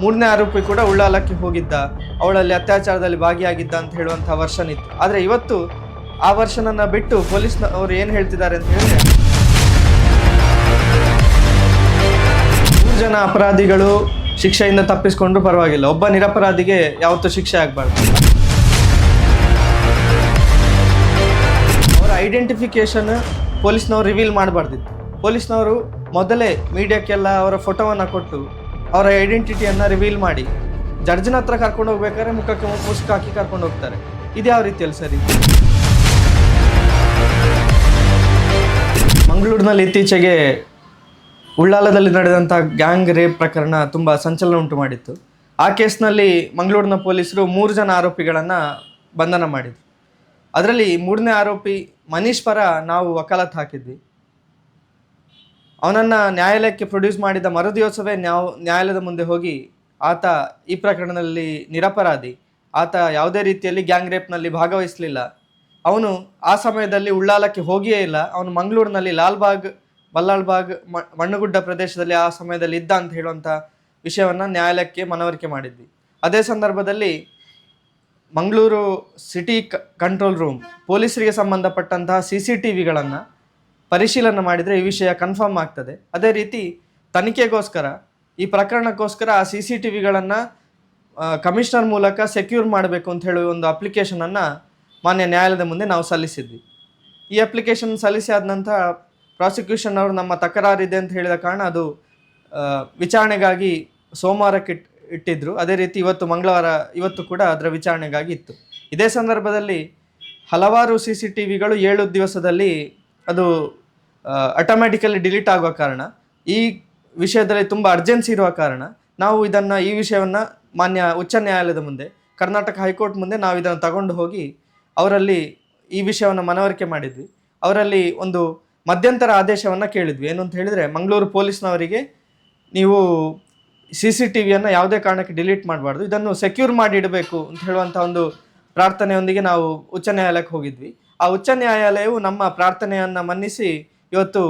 ಮೂರನೇ ಆರೋಪಿ ಕೂಡ ಉಳ್ಳಾಲಕ್ಕೆ ಹೋಗಿದ್ದ. ಅವಳಲ್ಲಿ ಅತ್ಯಾಚಾರದಲ್ಲಿ ಭಾಗಿಯಾಗಿದ್ದ ಅಂತ ಹೇಳುವಂಥ ವರ್ಷನ್ ಇತ್ತು ಆದರೆ ಇವತ್ತು ಆ ವರ್ಷನನ್ನ ಬಿಟ್ಟು ಪೊಲೀಸ್ನವರು ಏನು ಹೇಳ್ತಿದ್ದಾರೆ ಅಂತ ಹೇಳಿದ್ರೆ ಮೂರು ಜನ ಅಪರಾಧಿಗಳು ಶಿಕ್ಷೆಯಿಂದ ತಪ್ಪಿಸ್ಕೊಂಡ್ರು ಪರವಾಗಿಲ್ಲ. ಒಬ್ಬ ನಿರಪರಾಧಿಗೆ ಯಾವತ್ತೂ ಶಿಕ್ಷೆ ಆಗಬಾರ್ದು. ಅವರ ಐಡೆಂಟಿಫಿಕೇಶನ್ ಪೊಲೀಸ್ನವರು ರಿವೀಲ್ ಮಾಡಬಾರ್ದಿತ್ತು. ಪೊಲೀಸ್ನವರು ಮೊದಲೇ ಮೀಡಿಯಾಕ್ಕೆಲ್ಲ ಅವರ ಫೋಟೋವನ್ನು ಕೊಟ್ಟು ಅವರ ಐಡೆಂಟಿಟಿಯನ್ನು ರಿವೀಲ್ ಮಾಡಿ. ಜಡ್ಜ್ನ ಹತ್ರ ಕರ್ಕೊಂಡು ಹೋಗ್ಬೇಕಾದ್ರೆ ಮುಖಕ್ಕೆ ಮುಸ್ಕ್ ಹಾಕಿ ಕರ್ಕೊಂಡು ಹೋಗ್ತಾರೆ. ಇದು ಯಾವ ರೀತಿಯಲ್ಲಿ ಸರಿ? ಮಂಗಳೂರಿನಲ್ಲಿ ಇತ್ತೀಚೆಗೆ ಉಳ್ಳಾಲದಲ್ಲಿ ನಡೆದಂಥ ಗ್ಯಾಂಗ್ ರೇಪ್ ಪ್ರಕರಣ ತುಂಬ ಸಂಚಲನ ಉಂಟು ಮಾಡಿತ್ತು. ಆ ಕೇಸ್ನಲ್ಲಿ ಮಂಗಳೂರಿನ ಪೊಲೀಸರು ಮೂರು ಜನ ಆರೋಪಿಗಳನ್ನು ಬಂಧನ ಮಾಡಿದರು. ಅದರಲ್ಲಿ ಮೂರನೇ ಆರೋಪಿ ಮನೀಶ್ ಪರ ನಾವು ವಕಾಲತ್ ಹಾಕಿದ್ವಿ. ಅವನನ್ನು ನ್ಯಾಯಾಲಯಕ್ಕೆ ಪ್ರೊಡ್ಯೂಸ್ ಮಾಡಿದ ಮರುದಿವಸವೇ ನ್ಯಾಯ ನ್ಯಾಯಾಲಯದ ಮುಂದೆ ಹೋಗಿ ಆತ ಈ ಪ್ರಕರಣದಲ್ಲಿ ನಿರಪರಾಧಿ. ಆತ ಯಾವುದೇ ರೀತಿಯಲ್ಲಿ ಗ್ಯಾಂಗ್ ರೇಪ್ನಲ್ಲಿ ಭಾಗವಹಿಸಲಿಲ್ಲ. ಅವನು ಆ ಸಮಯದಲ್ಲಿ ಉಳ್ಳಾಲಕ್ಕೆ ಹೋಗಿಯೇ ಇಲ್ಲ. ಅವನು ಮಂಗಳೂರಿನಲ್ಲಿ ಲಾಲ್ಬಾಗ್ ಬಲ್ಲಾಳ್ಬಾಗ್ ಮಣ್ಣುಗುಡ್ಡ ಪ್ರದೇಶದಲ್ಲಿ ಆ ಸಮಯದಲ್ಲಿ ಇದ್ದ ಅಂತ ಹೇಳುವಂಥ ವಿಷಯವನ್ನು ನ್ಯಾಯಾಲಯಕ್ಕೆ ಮನವರಿಕೆ ಮಾಡಿದ್ವಿ. ಅದೇ ಸಂದರ್ಭದಲ್ಲಿ ಮಂಗಳೂರು ಸಿಟಿ ಕಂಟ್ರೋಲ್ ರೂಮ್ ಪೊಲೀಸರಿಗೆ ಸಂಬಂಧಪಟ್ಟಂತಹ ಸಿ ಸಿ ಟಿ ವಿಗಳನ್ನು ಪರಿಶೀಲನೆ ಮಾಡಿದರೆ ಈ ವಿಷಯ ಕನ್ಫರ್ಮ್ ಆಗ್ತದೆ. ಅದೇ ರೀತಿ ತನಿಖೆಗೋಸ್ಕರ, ಈ ಪ್ರಕರಣಕ್ಕೋಸ್ಕರ ಆ ಸಿ ಸಿ ಟಿ ವಿಗಳನ್ನು ಕಮಿಷನರ್ ಮೂಲಕ ಸೆಕ್ಯೂರ್ ಮಾಡಬೇಕು ಅಂತ ಹೇಳಿ ಒಂದು ಅಪ್ಲಿಕೇಶನನ್ನು ಮಾನ್ಯ ನ್ಯಾಯಾಲಯದ ಮುಂದೆ ನಾವು ಸಲ್ಲಿಸಿದ್ವಿ. ಈ ಅಪ್ಲಿಕೇಶನ್ ಸಲ್ಲಿಸಿ ಆದ ನಂತರ ಪ್ರಾಸಿಕ್ಯೂಷನ್ ಅವರು ನಮ್ಮ ತಕರಾರಿದೆ ಅಂತ ಹೇಳಿದ ಕಾರಣ ಅದು ವಿಚಾರಣೆಗಾಗಿ ಸೋಮವಾರಕ್ಕೆ ಇಟ್, ಇಟ್ಟಿದ್ರು. ಅದೇ ರೀತಿ ಇವತ್ತು ಮಂಗಳವಾರ, ಇವತ್ತು ಕೂಡ ಅದರ ವಿಚಾರಣೆಗಾಗಿ ಇತ್ತು. ಇದೇ ಸಂದರ್ಭದಲ್ಲಿ ಹಲವಾರು ಸಿ ಸಿ ಟಿ ವಿಗಳು ಏಳು ದಿವಸದಲ್ಲಿ ಅದು ಆಟೋಮ್ಯಾಟಿಕಲಿ ಡಿಲೀಟ್ ಆಗುವ ಕಾರಣ, ಈ ವಿಷಯದಲ್ಲಿ ತುಂಬ ಅರ್ಜೆನ್ಸಿ ಇರುವ ಕಾರಣ, ನಾವು ಇದನ್ನು ಈ ವಿಷಯವನ್ನು ಮಾನ್ಯ ಉಚ್ಚ ನ್ಯಾಯಾಲಯದ ಮುಂದೆ, ಕರ್ನಾಟಕ ಹೈಕೋರ್ಟ್ ಮುಂದೆ ನಾವು ಇದನ್ನು ತಗೊಂಡು ಹೋಗಿ, ಅವರಲ್ಲಿ ಈ ವಿಷಯವನ್ನು ಮನವರಿಕೆ ಮಾಡಿದ್ವಿ. ಅವರಲ್ಲಿ ಒಂದು ಮಧ್ಯಂತರ ಆದೇಶವನ್ನು ಕೇಳಿದ್ವಿ. ಏನು ಅಂತ ಹೇಳಿದರೆ, ಮಂಗಳೂರು ಪೊಲೀಸ್ನವರಿಗೆ ನೀವು ಸಿ ಸಿ ಟಿ ವಿಯನ್ನು ಯಾವುದೇ ಕಾರಣಕ್ಕೆ ಡಿಲೀಟ್ ಮಾಡಬಾರ್ದು, ಇದನ್ನು ಸೆಕ್ಯೂರ್ ಮಾಡಿ ಇಡಬೇಕು ಅಂತ ಹೇಳುವಂಥ ಒಂದು ಪ್ರಾರ್ಥನೆಯೊಂದಿಗೆ ನಾವು ಉಚ್ಚ ನ್ಯಾಯಾಲಯಕ್ಕೆ ಹೋಗಿದ್ವಿ. ಆ ಉಚ್ಚ ನ್ಯಾಯಾಲಯವು ನಮ್ಮ ಪ್ರಾರ್ಥನೆಯನ್ನು ಮನ್ನಿಸಿ ಇವತ್ತು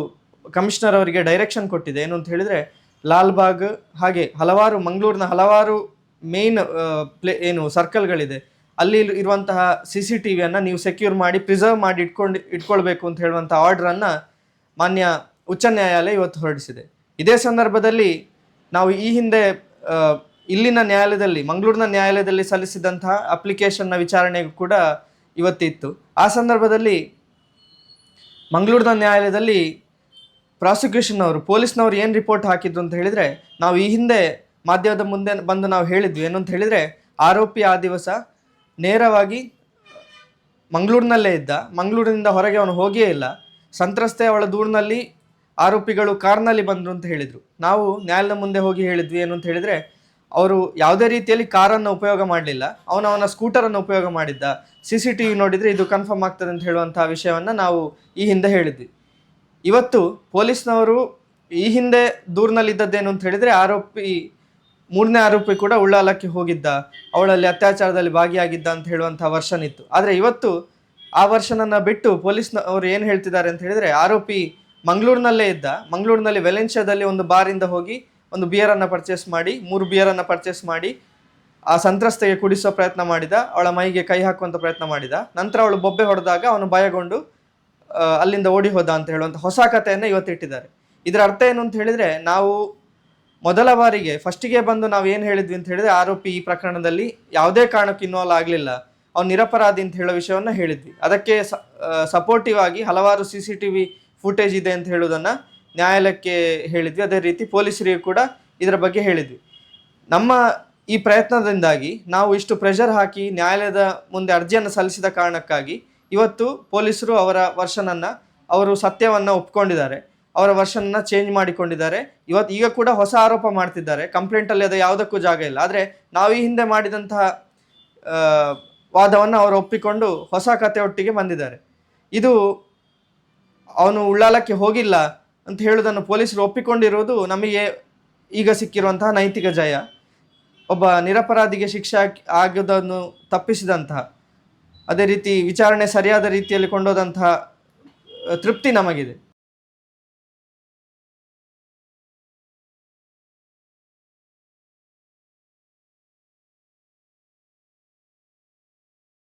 ಕಮಿಷನರ್ ಅವರಿಗೆ ಡೈರೆಕ್ಷನ್ ಕೊಟ್ಟಿದೆ. ಏನು ಅಂತ ಹೇಳಿದರೆ, ಲಾಲ್ಬಾಗ್ ಹಾಗೆ ಹಲವಾರು ಮಂಗಳೂರಿನ ಹಲವಾರು ಮೇನ್ ಪ್ಲೇ, ಏನು ಸರ್ಕಲ್ಗಳಿದೆ ಅಲ್ಲಿ ಇರುವಂತಹ ಸಿ ಸಿ ಟಿ ವಿಯನ್ನು ನೀವು ಸೆಕ್ಯೂರ್ ಮಾಡಿ ಪ್ರಿಸರ್ವ್ ಮಾಡಿ ಇಟ್ಕೊಂಡು, ಇಟ್ಕೊಳ್ಬೇಕು ಅಂತ ಹೇಳುವಂಥ ಆರ್ಡ್ರನ್ನು ಮಾನ್ಯ ಉಚ್ಚ ನ್ಯಾಯಾಲಯ ಇವತ್ತು ಹೊರಡಿಸಿದೆ. ಇದೇ ಸಂದರ್ಭದಲ್ಲಿ ನಾವು ಈ ಹಿಂದೆ ಇಲ್ಲಿನ ನ್ಯಾಯಾಲಯದಲ್ಲಿ, ಮಂಗಳೂರಿನ ನ್ಯಾಯಾಲಯದಲ್ಲಿ ಸಲ್ಲಿಸಿದಂತಹ ಅಪ್ಲಿಕೇಶನ್ನ ವಿಚಾರಣೆಗೂ ಕೂಡ ಇವತ್ತಿತ್ತು. ಆ ಸಂದರ್ಭದಲ್ಲಿ ಮಂಗಳೂರಿನ ನ್ಯಾಯಾಲಯದಲ್ಲಿ ಪ್ರಾಸಿಕ್ಯೂಷನ್ ಅವರು ಪೊಲೀಸ್ನವರು ಏನು ರಿಪೋರ್ಟ್ ಹಾಕಿದ್ರು ಅಂತ ಹೇಳಿದರೆ, ನಾವು ಈ ಹಿಂದೆ ಮಾಧ್ಯಮದ ಮುಂದೆ ಬಂದು ನಾವು ಹೇಳಿದ್ವಿ. ಏನು ಅಂತ ಹೇಳಿದರೆ, ಆರೋಪಿ ಆ ದಿವಸ ನೇರವಾಗಿ ಮಂಗಳೂರಿನಲ್ಲೇ ಇದ್ದ. ಮಂಗಳೂರಿನಿಂದ ಹೊರಗೆ ಅವನು ಹೋಗಿಯೇ ಇಲ್ಲ. ಸಂತ್ರಸ್ತೆ ಅವಳ ದೂರಿನಲ್ಲಿ ಆರೋಪಿಗಳು ಕಾರ್ನಲ್ಲಿ ಬಂದರು ಅಂತ ಹೇಳಿದರು. ನಾವು ನ್ಯಾಯಾಲಯದ ಮುಂದೆ ಹೋಗಿ ಹೇಳಿದ್ವಿ. ಏನು ಅಂತ ಹೇಳಿದರೆ ಅವರು ಯಾವುದೇ ರೀತಿಯಲ್ಲಿ ಕಾರನ್ನು ಉಪಯೋಗ ಮಾಡಲಿಲ್ಲ. ಅವನು ಅವನ ಸ್ಕೂಟರನ್ನು ಉಪಯೋಗ ಮಾಡಿದ್ದ. ಸಿ ಸಿ ಟಿ ವಿ ನೋಡಿದರೆ ಇದು ಕನ್ಫರ್ಮ್ ಆಗ್ತದೆ ಅಂತ ಹೇಳುವಂಥ ವಿಷಯವನ್ನು ನಾವು ಈ ಹಿಂದೆ ಹೇಳಿದ್ವಿ. ಇವತ್ತು ಪೊಲೀಸ್ನವರು ಈ ಹಿಂದೆ ದೂರಿನಲ್ಲಿದ್ದದ್ದೇನು ಅಂತ ಹೇಳಿದರೆ ಆರೋಪಿ, ಮೂರನೇ ಆರೋಪಿ ಕೂಡ ಉಳ್ಳಾಲಕ್ಕೆ ಹೋಗಿದ್ದ. ಅವಳಲ್ಲಿ ಅತ್ಯಾಚಾರದಲ್ಲಿ ಭಾಗಿಯಾಗಿದ್ದ ಅಂತ ಹೇಳುವಂಥ ವರ್ಷನ್ ಇತ್ತು. ಆದರೆ ಇವತ್ತು ಆ ವರ್ಷನನ್ನು ಬಿಟ್ಟು ಪೊಲೀಸ್ನವರು ಏನು ಹೇಳ್ತಿದ್ದಾರೆ ಅಂತ ಹೇಳಿದರೆ ಆರೋಪಿ ಮಂಗಳೂರಿನಲ್ಲೇ ಇದ್ದ. ಮಂಗಳೂರಿನಲ್ಲಿ ವೆಲೆನ್ಷಿಯಾದಲ್ಲಿ ಒಂದು ಬಾರಿಂದ ಹೋಗಿ ಒಂದು ಬಿಯರನ್ನು ಪರ್ಚೇಸ್ ಮಾಡಿ, ಮೂರು ಬಿಯರನ್ನು ಪರ್ಚೇಸ್ ಮಾಡಿ, ಆ ಸಂತ್ರಸ್ತೆಗೆ ಕುಡಿಸೋ ಪ್ರಯತ್ನ ಮಾಡಿದ, ಅವಳ ಮೈಗೆ ಕೈ ಹಾಕುವಂಥ ಪ್ರಯತ್ನ ಮಾಡಿದ. ನಂತರ ಅವಳು ಬೊಬ್ಬೆ ಹೊಡೆದಾಗ ಅವನು ಭಯಗೊಂಡು ಅಲ್ಲಿಂದ ಓಡಿ ಹೋದ ಅಂತ ಹೇಳುವಂಥ ಹೊಸ ಕಥೆಯನ್ನು ಇವತ್ತಿಟ್ಟಿದ್ದಾರೆ ಇದರ ಅರ್ಥ ಏನು ಅಂತ ಹೇಳಿದರೆ, ನಾವು ಮೊದಲ ಬಾರಿಗೆ ಫಸ್ಟಿಗೆ ಬಂದು ನಾವು ಏನು ಹೇಳಿದ್ವಿ ಅಂತ ಹೇಳಿದ್ರೆ, ಆರೋಪಿ ಈ ಪ್ರಕರಣದಲ್ಲಿ ಯಾವುದೇ ಕಾರಣಕ್ಕೆ ಇನ್ವಾಲ್ವ್ ಆಗಲಿಲ್ಲ. ಅವ್ನು ನಿರಪರಾಧಿ ಅಂತ ಹೇಳೋ ವಿಷಯವನ್ನು ಹೇಳಿದ್ವಿ. ಅದಕ್ಕೆ ಸಪೋರ್ಟಿವ್ ಆಗಿ ಹಲವಾರು C C T V footage ಇದೆ ಅಂತ ಹೇಳೋದನ್ನು ನ್ಯಾಯಾಲಯಕ್ಕೆ ಹೇಳಿದ್ವಿ. ಅದೇ ರೀತಿ ಪೊಲೀಸರಿಗೆ ಕೂಡ ಇದರ ಬಗ್ಗೆ ಹೇಳಿದ್ವಿ. ನಮ್ಮ ಈ ಪ್ರಯತ್ನದಿಂದಾಗಿ ನಾವು ಇಷ್ಟು ಪ್ರೆಷರ್ ಹಾಕಿ ನ್ಯಾಯಾಲಯದ ಮುಂದೆ ಅರ್ಜಿಯನ್ನು ಸಲ್ಲಿಸಿದ ಕಾರಣಕ್ಕಾಗಿ ಇವತ್ತು ಪೊಲೀಸರು ಅವರ ವರ್ಷನನ್ನು, ಅವರು ಸತ್ಯವನ್ನು ಒಪ್ಕೊಂಡಿದ್ದಾರೆ. ಅವರ ವರ್ಷನನ್ನು ಚೇಂಜ್ ಮಾಡಿಕೊಂಡಿದ್ದಾರೆ. ಇವತ್ತು ಈಗ ಕೂಡ ಹೊಸ ಆರೋಪ ಮಾಡ್ತಿದ್ದಾರೆ. ಕಂಪ್ಲೇಂಟಲ್ಲಿ ಅದು ಯಾವುದಕ್ಕೂ ಜಾಗ ಇಲ್ಲ. ಆದರೆ ನಾವು ಈ ಹಿಂದೆ ಮಾಡಿದಂತಹ ವಾದವನ್ನು ಅವರು ಒಪ್ಪಿಕೊಂಡು ಹೊಸ ಕತೆ ಒಟ್ಟಿಗೆ ಬಂದಿದ್ದಾರೆ. ಇದು ಅವನು ಉಳ್ಳಾಲಕ್ಕೆ ಹೋಗಿಲ್ಲ. ಅಂತ ಹೇಳೋದನ್ನು ಪೊಲೀಸರು ಒಪ್ಪಿಕೊಂಡಿರುವುದು ನಮಗೆ ಈಗ ಸಿಕ್ಕಿರುವಂತಹ ನೈತಿಕ ಜಯ. ಒಬ್ಬ ನಿರಪರಾಧಿಗೆ ಶಿಕ್ಷೆ ಆಗ್- ಆಗೋದನ್ನು ತಪ್ಪಿಸಿದಂತಹ, ಅದೇ ರೀತಿ ವಿಚಾರಣೆ ಸರಿಯಾದ ರೀತಿಯಲ್ಲಿ ಕೊಂಡೋದಂತಹ ತೃಪ್ತಿ ನಮಗಿದೆ.